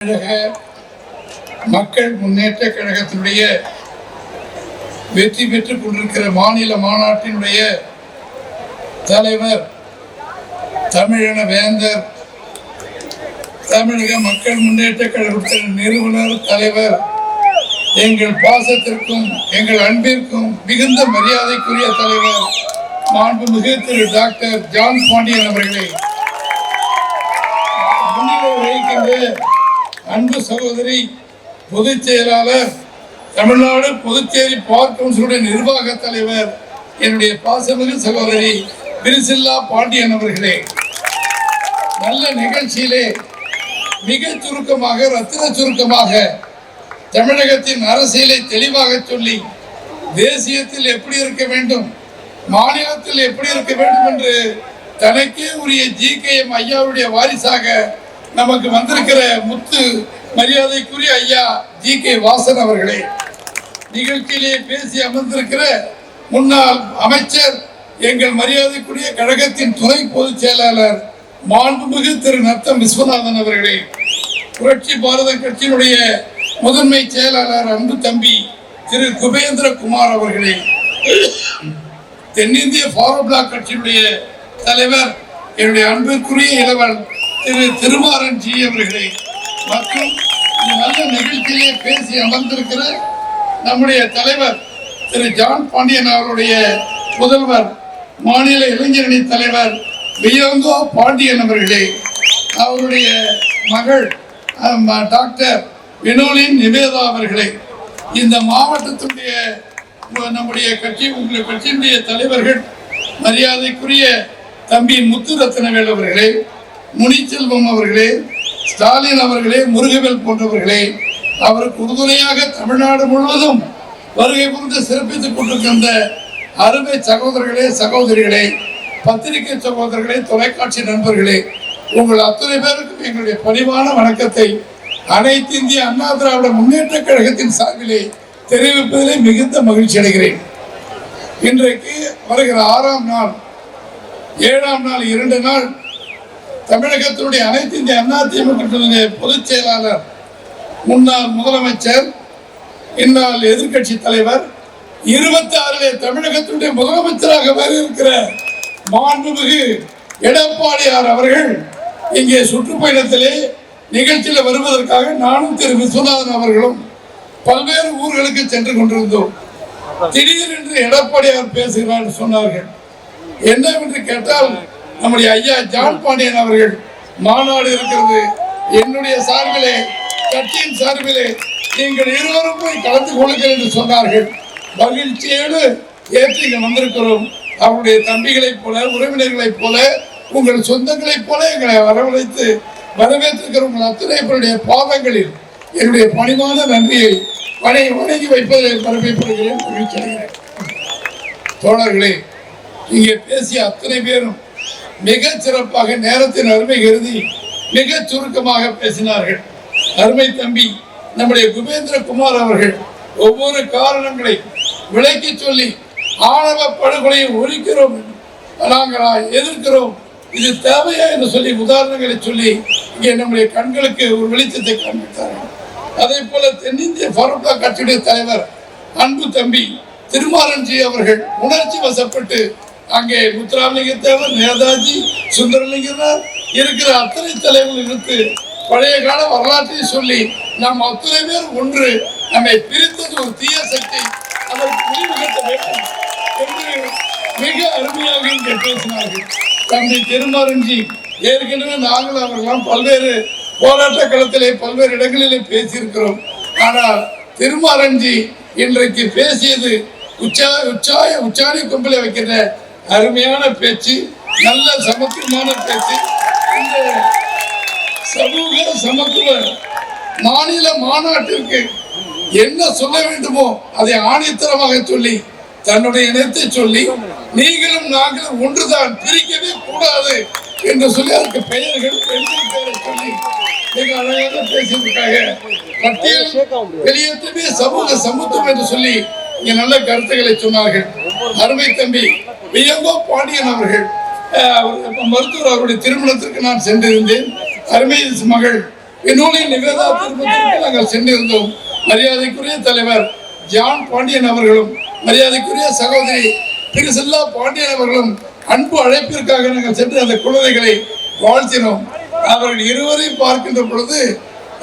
கழக மக்கள் முன்னேற்ற கழகத்தினுடைய வெற்றி பெற்றுக் கொண்டிருக்கிற மாநில மாநாட்டினுடைய தலைவர் தமிழன வேந்தர் தமிழக மக்கள் முன்னேற்ற கழகத்தின் நிறுவனர் தலைவர் எங்கள் பாசத்திற்கும் எங்கள் அன்பிற்கும் மிகுந்த மரியாதைக்குரிய தலைவர் மாண்புமிகு திரு டாக்டர் ஜான் பாண்டியன் அவர்களை. முன்னிலை வகிக்கின்ற அன்பு சகோதரி பொதுச் செயலாளர் தமிழ்நாடு புதுச்சேரி பார் கவுன்சிலுடைய நிர்வாக தலைவர் என்னுடைய பாசமிகு சகோதரி பிரிசில்லா பாண்டியன் அவர்களே. நல்ல நிகழ்ச்சியிலே மிக சுருக்கமாக ரத்தின சுருக்கமாக தமிழகத்தின் அரசியலை தெளிவாக சொல்லி தேசியத்தில் எப்படி இருக்க வேண்டும் மாநிலத்தில் எப்படி இருக்க வேண்டும் என்று தனக்கே உரிய ஜி கே எம் ஐயாவுடைய வாரிசாக நமக்கு வந்திருக்கிற முத்து மரியாதைக்குரிய ஐயா ஜி கே வாசன் அவர்களே. நிகழ்ச்சியிலே பேசி அமர்ந்திருக்கிற முன்னாள் அமைச்சர் எங்கள் மரியாதைக்குரிய கழகத்தின் துணை பொதுச் செயலாளர் மாண்புமிகு திரு நத்தம் விஸ்வநாதன் அவர்களே. புரட்சி பாரத கட்சியினுடைய முதன்மை செயலாளர் அன்பு தம்பி திரு குபேந்திரகுமார் அவர்களே. தென்னிந்திய ஃபாரோ பிளாக் கட்சியினுடைய தலைவர் என்னுடைய அன்பிற்குரிய இளவன் திரு திருமாறன் ஜி அவர்களை மற்றும் இந்த நல்ல நிகழ்ச்சியிலே பேசி அமர்ந்திருக்கிற நம்முடைய தலைவர் திரு ஜான் பாண்டியன் அவருடைய முதல்வர் மாநில இளைஞரணி தலைவர் வியோங்கோ பாண்டியன் அவர்களே அவருடைய மகள் டாக்டர் வினோலின் நிவேதா அவர்களே இந்த மாவட்டத்துடைய நம்முடைய கட்சி உங்கள் கட்சியினுடைய தலைவர்கள் மரியாதைக்குரிய தம்பி முத்துரத்னவேல் அவர்களே முனிச்செல்வம் அவர்களே ஸ்டாலின் அவர்களே முருகவேல் போன்றவர்களே அவருக்கு உறுதுணையாக தமிழ்நாடு முழுவதும் வருகை புரிந்து சிறப்பித்துக் கொண்டிருக்கின்ற அருமை சகோதரர்களே சகோதரிகளே பத்திரிகை சகோதரர்களே தொலைக்காட்சி நண்பர்களே உங்கள் அத்தனை பேருக்கும் எங்களுடைய பணிவான வணக்கத்தை அனைத்து இந்திய அண்ணா திராவிட முன்னேற்ற கழகத்தின் சார்பிலே தெரிவிப்பதிலே மிகுந்த மகிழ்ச்சி அடைகிறேன். இன்றைக்கு வருகிற ஆறாம் நாள் ஏழாம் நாள் இரண்டு நாள் தமிழகத்தினுடைய அனைத்து இந்திய அண்ணா திமுக பொதுச் செயலாளர் முன்னாள் முதலமைச்சர் இந்நாள் எதிர்க்கட்சி தலைவர் இருபத்தி ஆறிலே தமிழகத்தினுடைய முதலமைச்சராக வர இருக்கிற மாண்புமிகு எடப்பாடியார் அவர்கள் இங்கே சுற்றுப்பயணத்திலே நிகழ்ச்சியில் வருவதற்காக நானும் திரு விஸ்வநாதன் அவர்களும் பல்வேறு ஊர்களுக்கு சென்று கொண்டிருந்தோம். திடீரென்று எடப்பாடியார் பேசுகிறார் சொன்னார்கள். என்னவென்று கேட்டால் நம்முடைய ஐயா ஜான் பாண்டியன் அவர்கள் மாநாடு இருக்கிறது. என்னுடைய சார்பிலே கட்சியின் சார்பிலே நீங்கள் இருவரும் போய் கலந்து கொள்ளுங்கள் என்று சொன்னார்கள். மகிழ்ச்சியோடு ஏற்று இங்கே வந்திருக்கிறோம். அவருடைய தம்பிகளைப் போல உறவினர்களைப் போல உங்கள் சொந்தங்களைப் போல எங்களை வரவழைத்து வரவேற்றிருக்கிற உங்கள் அத்தனை பேருடைய பாதங்களில் என்னுடைய பணிவான நன்றியை வணங்கி வணங்கி வைப்பதில் பரப்பிப்படுகிறேன் மகிழ்ச்சி அடைகிறேன் தோழர்களே இங்கே பேசிய அத்தனை பேரும் மிக சிறப்பாக நேரத்தின் அருமை கருதி மிகச் சுருக்கமாக பேசினார்கள். அருமை தம்பி நம்முடைய குபேந்திரகுமார் அவர்கள் ஒவ்வொரு காரணங்களை விளக்கி சொல்லி ஆணவ படுகொலையை ஒழிக்கிறோம் நாங்கள் எதிர்க்கிறோம். இது தேவையா என்று சொல்லி உதாரணங்களை சொல்லி இங்கே நம்முடைய கண்களுக்கு ஒரு வெளிச்சத்தை காண்பித்தார்கள். அதே போல தென்னிந்திய பரோட்டா கட்சியுடைய தலைவர் அன்பு தம்பி திருமாரன்ஜி அவர்கள் உணர்ச்சி வசப்பட்டு அங்கே முத்துராமலிங்க தேவர் நேதாஜி சுந்தரலிங்கனார் இருக்கிற அத்தனை தலைவர்கள் இருந்து பழைய கால வரலாற்றை சொல்லி நாம் அத்தனை பேர் ஒன்று நம்மை பிரித்தது ஒரு தீய சக்தி. அதற்கு முடிவு கட்ட வேண்டும் என்று மிக அருமையாக இங்கே பேசினார்கள். தம்பி திருமருஞ்சி ஏற்கனவே நாங்கள் அவர்களாம் பல்வேறு போராட்ட களத்திலே பல்வேறு இடங்களிலே பேசியிருக்கிறோம். ஆனால் திருமாரஞ்சி இன்றைக்கு பேசியது உச்சா உச்சாய உச்சாணி கும்பலை வைக்கிற அருமையான பேச்சு நல்ல சமத்துவமான பேச்சு. இந்த சமூக சமத்துவ மாநில மாநாட்டிற்கு என்ன சொல்ல வேண்டுமோ அதை ஆணித்தரமாக சொல்லி தன்னுடைய இனத்தை சொல்லி நீங்களும் நாங்களும் ஒன்றுதான் பிரிக்கவே கூடாது என்று சொல்லி அதுக்கு பெயர்கள் பெண்கள் பெயரை சொல்லி மிக அழகாக பேசியிருக்காங்க. பட்டியல் வெளியேற்றமே சமூக சமத்துவம் என்று சொல்லி இங்க நல்ல கருத்துக்களை சொன்னார்கள். அருமை தம்பி வியங்கோ பாண்டியன் அவர்கள் மருத்துவர் அவருடைய திருமணத்திற்கு நான் சென்றிருந்தேன். அருமை மகள் இந்நூலின் நிவேதா திருமணத்திற்கு நாங்கள் சென்றிருந்தோம். மரியாதைக்குரிய தலைவர் ஜான் பாண்டியன் அவர்களும் மரியாதைக்குரிய சகோதரி பிரிசில்லா பாண்டியன் அவர்களும் அன்பு அழைப்பிற்காக நாங்கள் சென்று அந்த குழந்தைகளை வாழ்த்தினோம். அவர்கள் இருவரையும் பார்க்கின்ற பொழுது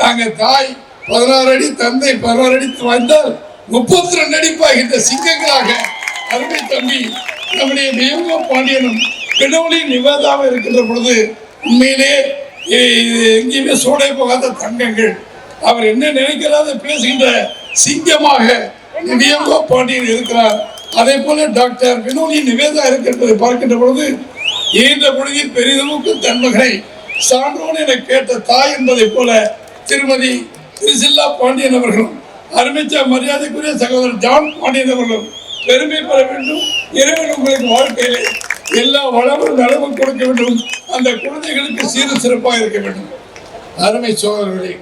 நாங்கள் தாய் பதினாறு அடி தந்தை பதினாறு அடி வந்தால் முப்பத்தி ரெண்டு அடி பாய்கின்ற சிங்கங்களாக அருமை தம்பி நம்முடைய தேவகோ பாண்டியனும் பிடவுளி நிவேதாவும் இருக்கின்ற பொழுது உண்மையிலே இது எங்கேயுமே சூடே போகாத தங்கங்கள். அவர் என்ன நினைக்கிறாத பேசுகின்ற சிங்கமாக நிவியங்கோ பாண்டியன் இருக்கிறார். அதே போல டாக்டர் வினோனி நிவேதா இருக்கின்றதை பார்க்கின்ற பொழுது ஈன்ற பொழுதில் பெரிதளவுக்கு தன்மகனை சான்றோன் என கேட்ட தாய் என்பதை போல திருமதி திருசில்லா பாண்டியன் அவர்களும் அருமைச்ச மரியாதைக்குரிய சகோதரர் ஜான் பாண்டியன் அவர்களும் பெருமை பெற வேண்டும். இறைவன் உங்களுக்கு வாழ்க்கையிலே எல்லா வளமும் நலமும் கொடுக்க வேண்டும். அந்த குழந்தைகளுக்கு சீர சிறப்பாக இருக்க வேண்டும். அருமை சோதரர்களே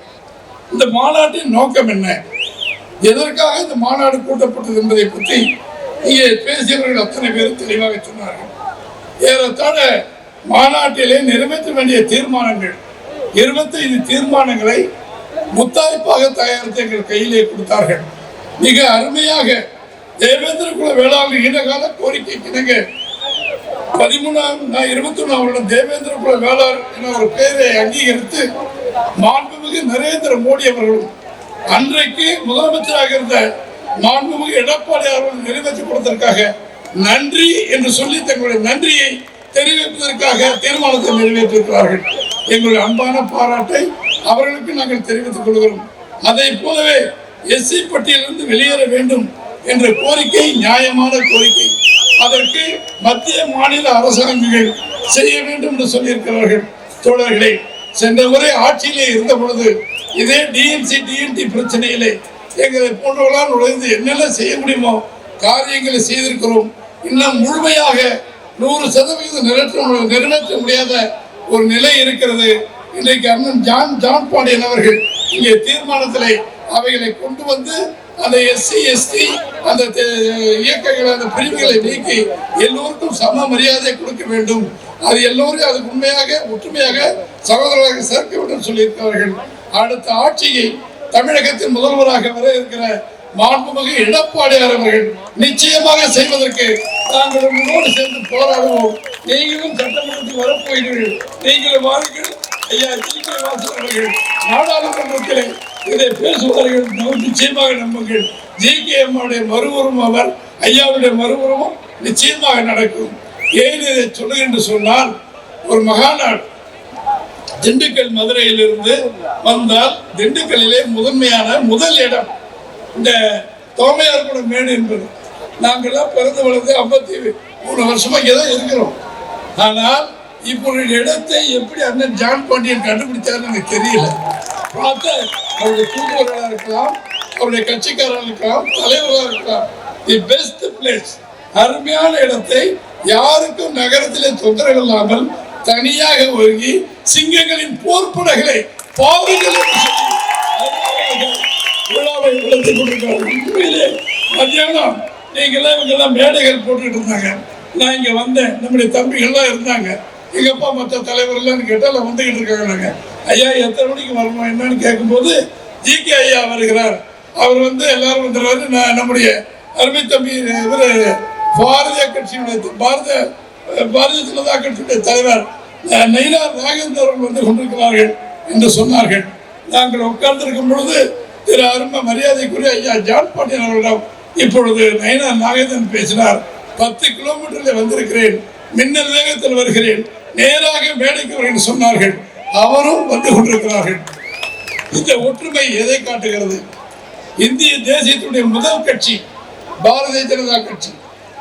இந்த மாநாட்டின் நோக்கம் என்ன? எதற்காக இந்த மாநாடு கூட்டப்பட்டது என்பதை பற்றி இங்கே பேசியவர்கள் அத்தனை பேர் தெளிவாக சொன்னார்கள். ஏறத்தாழ மாநாட்டிலே நிறைவேற்ற வேண்டிய தீர்மானங்கள் இருபத்தைந்து தீர்மானங்களை முத்தாய்ப்பாக தயாரித்து எங்கள் கையிலே கொடுத்தார்கள். மிக அருமையாக தேவேந்திர குல வேளாண் நீண்டகால கோரிக்கை கிணங்க பதிமூணாம் இருபத்தி ஒன்றாம் வருடம் தேவேந்திர குல வேளாண் என ஒரு பெயரை அங்கீகரித்து மாண்புமிகு நரேந்திர மோடி அவர்களும் அன்றைக்கு முதலமைச்சராக இருந்த மாண்புமிகு எடப்பாடி அவர்கள் நிறைவேற்றி கொடுத்ததற்காக நன்றி என்று சொல்லி தங்களுடைய நன்றியை தெரிவிப்பதற்காக தீர்மானத்தை நிறைவேற்றிருக்கிறார்கள். எங்களுடைய அன்பான பாராட்டை அவர்களுக்கு நாங்கள் தெரிவித்துக் கொள்கிறோம். அதை போலவே எஸ்சி பட்டியலிருந்து வெளியேற வேண்டும் என்ற கோரிக்கை நியாயமான கோரிக்கை. அதற்கு மத்திய மாநில அரசாங்கங்கள் செய்ய வேண்டும் என்று சொல்லியிருக்கிறார்கள். தோழர்களே சென்ற முறை ஆட்சியிலே இருந்த பொழுது இதே டிஎன்சி டிஎன்டி பிரச்சனையிலே எங்களை போன்றவர்களால் நுழைந்து என்னென்ன செய்ய முடியுமோ காரியங்களை செய்திருக்கிறோம். இன்னும் முழுமையாக நூறு சதவீதம் நிறைவேற்ற நிறைவேற்ற முடியாத ஒரு நிலை இருக்கிறது. இன்றைக்கு அண்ணன் ஜான் ஜான் பாண்டியன் அவர்கள் இங்கே தீர்மானத்திலே அவைகளை கொண்டு வந்து அந்த எஸ்சி எஸ்டி அந்த தே- இயக்கங்களை அந்த பிரிவுகளை நீக்கி எல்லோருக்கும் சம மரியாதை கொடுக்க வேண்டும். அது எல்லோரும் அதுக்கு உண்மையாக ஒற்றுமையாக சகோதரராக சேர்க்க வேண்டும் சொல்லியிருக்கிறார்கள். அடுத்த ஆட்சியை தமிழகத்தின் முதல்வராக வர இருக்கிற மாண்புமிகு எடப்பாடியார் அவர்கள் நிச்சயமாக செய்வதற்கு நாங்கள் உங்களோடு சேர்ந்து போராடுவோம். நீங்களும் சட்டமன்றத்துக்கு வரப்போகிறீர்கள். நீங்களும் வாருங்கள். ஐயா ஜி அவர்கள் நாடாளுமன்றத்திலே இதை பேசுவார்கள் நிச்சயமாக நம்புங்கள். ஜி கே எம்முடைய மறுபுறம் அவர் ஐயாவுடைய மறுபுறமும் நிச்சயமாக நடக்கும். ஏன் இதை சொல்லுகின்ற என்று சொன்னால் ஒரு மகாநாடு திண்டுக்கல் மதுரையிலிருந்து வந்தால் திண்டுக்கல்லிலே முதன்மையான முதல் இடம் இந்த தோமையார் கூட மேடு என்பது. நாங்கள்லாம் பிறந்து வளர்ந்து ஐம்பத்தி மூணு வருஷமா தான் இருக்கிறோம். ஆனால் இப்போ ஒரு இடத்தை எப்படி அண்ணன் ஜான் பாண்டியன் கண்டுபிடிச்சாருன்னு எனக்கு தெரியல. பார்த்தா அவருடைய தூதுவராக இருக்கலாம் அவருடைய கட்சிக்காரராக இருக்கலாம் தலைவராக இருக்கலாம். தி பெஸ்ட் பிளேஸ் அருமையான இடத்தை யாருக்கும் நகரத்திலே தொந்தரவு இல்லாமல் தனியாக ஒழுங்கி சிங்கங்களின் போர்ப்படைகளை பாவங்கள் விழாவை உண்மையிலே மத்தியானம் நீங்களாம் இவங்கெல்லாம் மேடைகள் போட்டுக்கிட்டு இருந்தாங்க. நான் இங்க வந்தேன். நம்முடைய தம்பிகள்லாம் இருந்தாங்க. எங்கப்பா மற்ற தலைவர்கள்லாம் கேட்டால் வந்துகிட்டு இருக்காங்க ஐயா எத்தனை மணிக்கு வரணும் என்னன்னு கேட்கும்போது ஜி கே ஐயா வருகிறார். அவர் வந்து எல்லாரும் வந்துடுறாரு நான் நம்முடைய அருமை தம்பி இவர் பாரதிய கட்சியினுடைய பாரத பாரதிய ஜனதா கட்சியுடைய தலைவர் நயினார் நாகேந்திர அவர்கள் வந்து கொண்டிருக்கிறார்கள் என்று சொன்னார்கள். நாங்கள் உட்கார்ந்திருக்கும் பொழுது திரு அரும மரியாதைக்குரிய ஐயா ஜான் பாண்டியன் அவர்களிடம் இப்பொழுது நயினார் நாகேந்திரன் பேசினார். பத்து கிலோமீட்டரில் வந்திருக்கிறேன். மின்னல் வேகத்தில் வருகிறேன். நேராக மேடைக்கு வருகிறேன் சொன்னார்கள். அவரும் வந்து கொண்டிருக்கிறார்கள். இந்த ஒற்றுமை எதை காட்டுகிறது? இந்திய தேசியத்துடைய முதல் கட்சி பாரதிய ஜனதா கட்சி.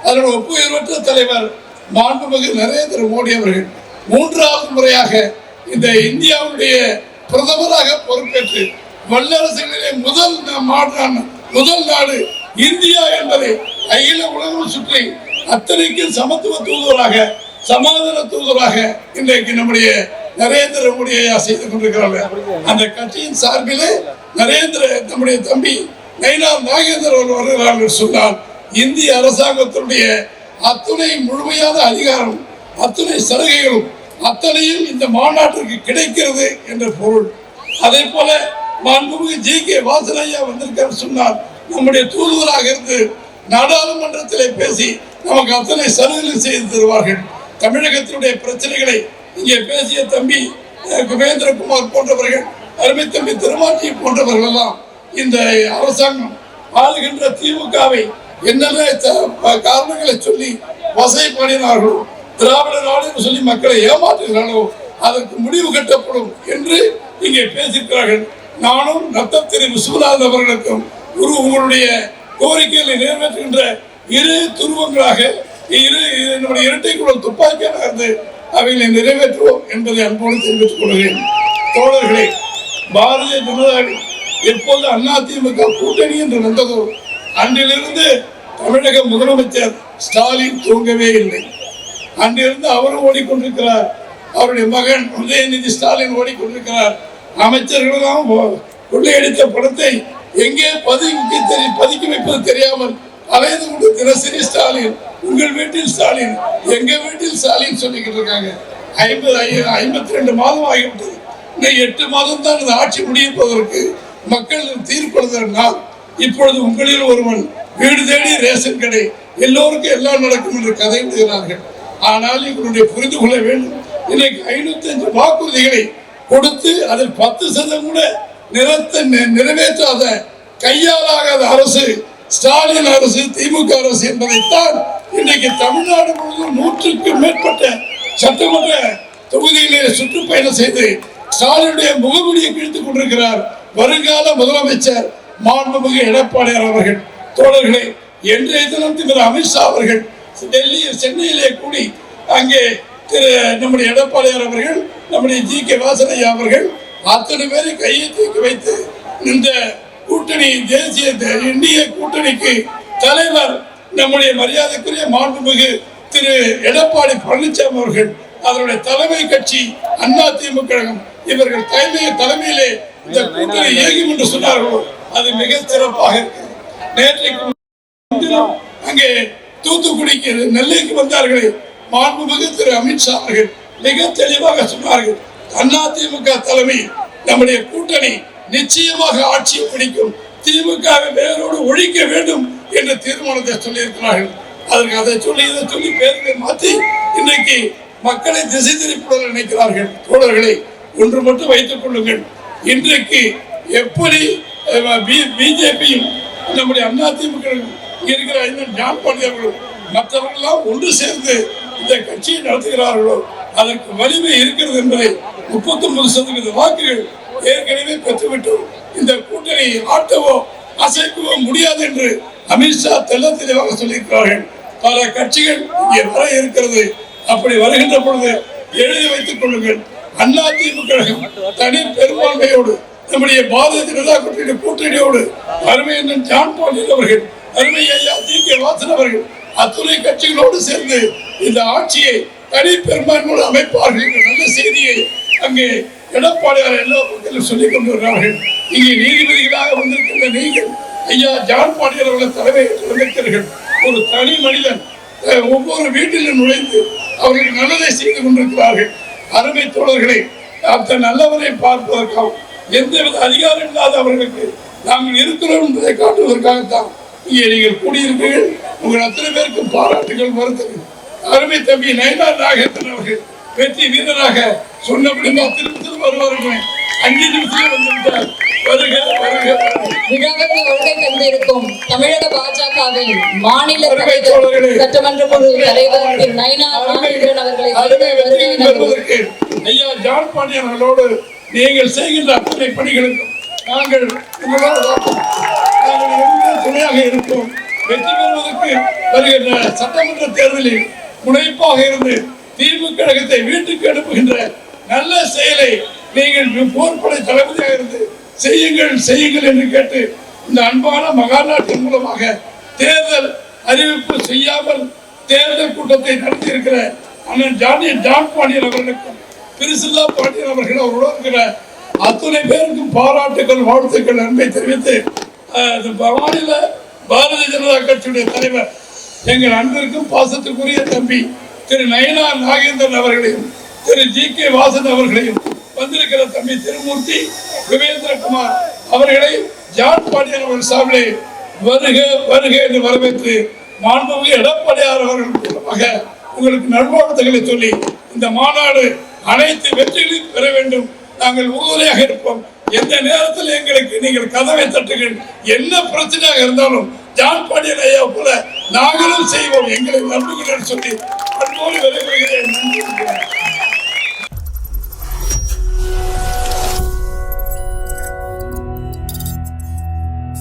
அதனுடைய ஒப்புயர்வற்ற தலைவர் மாண்புமிகு நரேந்திர மோடி அவர்கள் மூன்றாவது முறையாக இந்த இந்தியாவுடைய பிரதமராக பொறுப்பேற்று வல்லரசுகளிலே முதல் மாற்றான முதல் நாடு இந்தியா என்பதை அகில உலகம் சுற்றி அத்தனைக்கும் சமத்துவ தூதுவராக சமாதான தூதுவராக இன்றைக்கு நம்முடைய நரேந்திர மோடியை செய்து கொண்டிருக்கிறார்கள் அந்த கட்சியின் சார்பிலே நரேந்திர நம்முடைய தம்பி நயினார் நாகேந்திர அவர்கள் வருகிறார்கள் என்று சொன்னால் இந்திய அரசாங்கத்தினுடைய அத்துணை முழுமையான அதிகாரம் அத்துணை சலுகைகளும் அத்தனையும் இந்த மாநாட்டிற்கு கிடைக்கிறது என்ற பொருள். அதே போல மாண்புமிகு ஜி கே வாசனையா வந்திருக்கார் சொன்னார் நம்முடைய தூதுவராக இருந்து நாடாளுமன்றத்திலே பேசி நமக்கு அத்தனை சலுகைகள் செய்து தருவார்கள். தமிழகத்தினுடைய பிரச்சனைகளை இங்கே பேசிய தம்பி குபேந்திரகுமார் போன்றவர்கள் அருமை தம்பி திருமாட்டி போன்றவர்கள் எல்லாம் இந்த அரசாங்கம் ஆளுகின்ற திமுகவை என்னென்ன த- காரணங்களை சொல்லி வசைப்படுகிறார்களோ திராவிட நாடு என்று சொல்லி மக்களை ஏமாற்றுகிறார்களோ அதற்கு முடிவு கட்டப்படும் என்று இங்கே பேசியிருக்கிறார்கள். நானும் நத்தம் திரு விஸ்வநாதன் அவர்களுக்கும் குரு உங்களுடைய கோரிக்கைகளை நிறைவேற்றுகின்ற இரு துருவங்களாக இரு நம்முடைய இரட்டை குழல் துப்பாக்கியாக இருந்து அவைகளை நிறைவேற்றுவோம் என்பதை அன்போடு தெரிவித்துக் கொள்கிறேன். தோழர்களே பாரதிய ஜனதா எப்போது அதிமுக கூட்டணி என்று வந்ததோ அன்றிலிருந்து தமிழக முதலமைச்சர் ஸ்டாலின் தூங்கவே இல்லை. அன்றிலிருந்து அவரும் ஓடிக்கொண்டிருக்கிறார். அவருடைய மகன் உதயநிதி ஸ்டாலின் ஓடிக்கொண்டிருக்கிறார். அமைச்சர்களெல்லாம் கொள்ளையடித்த படத்தை எங்கே பதுக்கி பதுக்கி வைப்பது தெரியாமல் அலைந்து கொண்டு தினசரி ஸ்டாலின் உங்கள் வீட்டில் ஸ்டாலின் எங்க வீட்டில் ஸ்டாலின் சொல்லிக்கிட்டு இருக்காங்க. ஐம்பது ஐம்பத்தி ரெண்டு மாதம் ஆகிவிட்டது. இன்னும் எட்டு மாதம் தான் இந்த ஆட்சி முடிய போவதற்கு மக்கள் தீர்ப்பெழுதுகிற நாள் இப்பொழுது உங்களில் ஒருவன் வீடு தேடி ரேஷன் கடை எல்லோருக்கும் எல்லாம் நடக்கும் என்று கதை விடுகிறார்கள் ஆனால் இவருடைய புரிந்து கொள்ள வேண்டும். இன்னைக்கு ஐநூத்தி அஞ்சு வாக்குறுதிகளை கொடுத்து அதில் பத்து சதம் கூட நிறத்த நிறைவேற்றாத கையாலாகாத அரசு ஸ்டாலின் அரசு திமுக அரசு என்பதைத்தான் இன்றைக்கு தமிழ்நாடு முழுவதும் நூற்றுக்கு மேற்பட்ட சட்டமன்ற தொகுதியிலே சுற்றுப்பயணம் செய்து ஸ்டாலினுடைய முகமுடியை கிழித்துக் கொண்டிருக்கிறார் வருங்கால முதலமைச்சர் மாண்புமிகு எடப்பாடியார் அவர்கள். தோழர்களே இன்றைய தினம் திரு அமித்ஷா அவர்கள் டெல்லி சென்னையிலே கூடி அங்கே திரு நம்முடைய எடப்பாடியார் அவர்கள் நம்முடைய ஜி கே வாசனையா அவர்கள் அத்தனை பேரை கையை தூக்கி வைத்து இந்த கூட்டணி தேசிய இந்திய கூட்டணிக்கு தலைவர் நம்முடைய மரியாதைக்குரிய மாண்புமிகு திரு எடப்பாடி பழனிசாமி அவர்கள் அதனுடைய தலைமை கட்சி அண்ணா திமுக கழகம் இவர்கள் தலைமை தலைமையிலே இந்த கூட்டணி இயங்கும் என்று சொன்னார்களோ அது மிக சிறப்பாக இருக்கிறது. நேற்றைக்கு அங்கே தூத்துக்குடிக்கு நெல்லைக்கு வந்தார்களே மாண்புமிகு திரு அமித்ஷா அவர்கள் மிக தெளிவாக சொன்னார்கள் அதிமுக தலைமை நம்முடைய கூட்டணி நிச்சயமாக ஆட்சியை பிடிக்கும். திமுக வேரோடு ஒழிக்க வேண்டும் என்ற தீர்மானத்தை சொல்லியிருக்கிறார்கள். அதற்கு அதை சொல்லி இதை சொல்லி பேருந்தை மாற்றி இன்னைக்கு மக்களை திசை திருப்பிட நினைக்கிறார்கள். தோழர்களை ஒன்று மட்டும் வைத்துக் கொள்ளுங்கள். இன்றைக்கு எப்படி பிஜேபியும் நம்முடைய அதிமுக இருக்கிற இன்னும் ஜான் பாண்டி அவர்கள் மற்றவர்களெல்லாம் ஒன்று சேர்ந்து இந்த கட்சியை நடத்துகிறார்களோ அதற்கு வலிமை இருக்கிறது என்பதை முப்பத்தொன்பது சதவீத வாக்குகள் ஏற்கனவே பெற்றுவிட்டோம். இந்த கூட்டணி ஆட்டவோ அசைக்கவோ முடியாது என்று அமித்ஷா தெல்ல தெளிவாக சொல்லியிருக்கிறார்கள். பல கட்சிகள் இங்கே வர இருக்கிறது. அப்படி வருகின்ற பொழுது எழுதி வைத்துக் கொள்ளுங்கள். அண்ணா திமுக தனி பெரும்பான்மையோடு நம்முடைய பாரதிய ஜனதா கூட்டணி கூட்டணியோடு அருமை அண்ணன் ஜான் பாண்டியன் அவர்கள் அருமை ஐயா டி கே வாசன் அவர்கள் அத்துணை கட்சிகளோடு சேர்ந்து இந்த ஆட்சியை தனி பெரும்பான்மையோடு அமைப்பார்கள் என்ற நல்ல செய்தியை அங்கே எடப்பாடியார் எல்லா பக்கத்திலும் சொல்லிக் கொண்டு இங்கே நீதிபதிகளாக வந்திருக்கின்ற நீங்கள் ஐயா ஜான் பாண்டியன் அவர்களை தலைமை வந்திருக்கிறீர்கள் ஒரு தனி மனிதன் ஒவ்வொரு வீட்டிலும் நுழைந்து அவர்களுக்கு நல்லதை செய்து கொண்டிருக்கிறார்கள். அருமை தோழர்களை அந்த நல்லவரை பார்ப்பதற்காகவும் எந்தவித அதிகாரம் இல்லாத அவர்களுக்கு நாங்கள் இருக்கிறோம் என்பதை காட்டுவதற்காகத்தான் இங்கே நீங்கள் கூடியிருக்கிறீர்கள். உங்கள் அத்தனை பேருக்கும் பாராட்டுகள் வருத்தங்கள் அருமை தம்பி நயனா நாகேந்திரன் அவர்கள் வெற்றி வீரராக சொன்னபடி திரும்ப திரும்ப வருவார்கள். அஞ்சு நிமிஷம் வந்துவிட்டார் வருக வருக விழாவுக்கு வருகை தந்திருக்கும் தமிழக பாஜகவின் மாநில. சட்டமன்ற குழு தலைவர் திரு நயினா நாகேந்திரன் அவர்களை ஐயா ஜான் பாண்டியன் அவர்களோடு நீங்கள் செய்கின்ற அத்தனை பணிகளுக்கும் நாங்கள் துணையாக இருப்போம்? வெற்றி பெறுவதற்கு வருகின்ற சட்டமன்ற தேர்தலில் முனைப்பாக இருந்து திமுக கழகத்தை வீட்டுக்கு அனுப்புகின்ற நல்ல செயலை நீங்கள் போர்படை தளபதியாக இருந்து செய்யுங்கள் செய்யுங்கள் என்று கேட்டு இந்த அன்பான மகாநாட்டின் மூலமாக தேர்தல் அறிவிப்பு செய்யாமல் தேர்தல் கூட்டத்தை நடத்தி இருக்கிற அண்ணன் ஜானி ஜான் பாண்டியன் அவர்களுக்கும் பிரிசில்லா பாண்டியன் அவர்கள் அவர்களோடு இருக்கிற அத்துணை பேருக்கும் பாராட்டுகள் வாழ்த்துக்கள் அன்பை தெரிவித்து மாநில பாரதிய ஜனதா கட்சியுடைய தலைவர் எங்கள் அன்பிற்கும் பாசத்துக்குரிய தம்பி திரு நயனா நாகேந்திரன் அவர்களையும் திரு ஜி கே வாசன் அவர்களையும் வந்திருக்கிற தம்பி திருமூர்த்தி விவேந்திரகுமார் அவர்களை ஜான் பாண்டியன் அவர்கள் சார்பிலே வருக வருக என்று வரவேற்று மாண்புமிகு எடப்பாடியார் அவர்கள் மூலமாக உங்களுக்கு நல்வாழ்த்துக்களை சொல்லி இந்த மாநாடு அனைத்து வெற்றிகளையும் பெற வேண்டும். நாங்கள் உறுதுணையாக இருப்போம். எந்த நேரத்தில் எங்களுக்கு நீங்கள் கதவை தட்டுங்கள்? என்ன பிரச்சனையாக இருந்தாலும் ஜான் பாண்டியன் ஐயா போல நாங்களும் செய்வோம். எங்களை நம்புகிறேன் சொல்லி அன்போடு விரைவுகிறேன் நன்றி.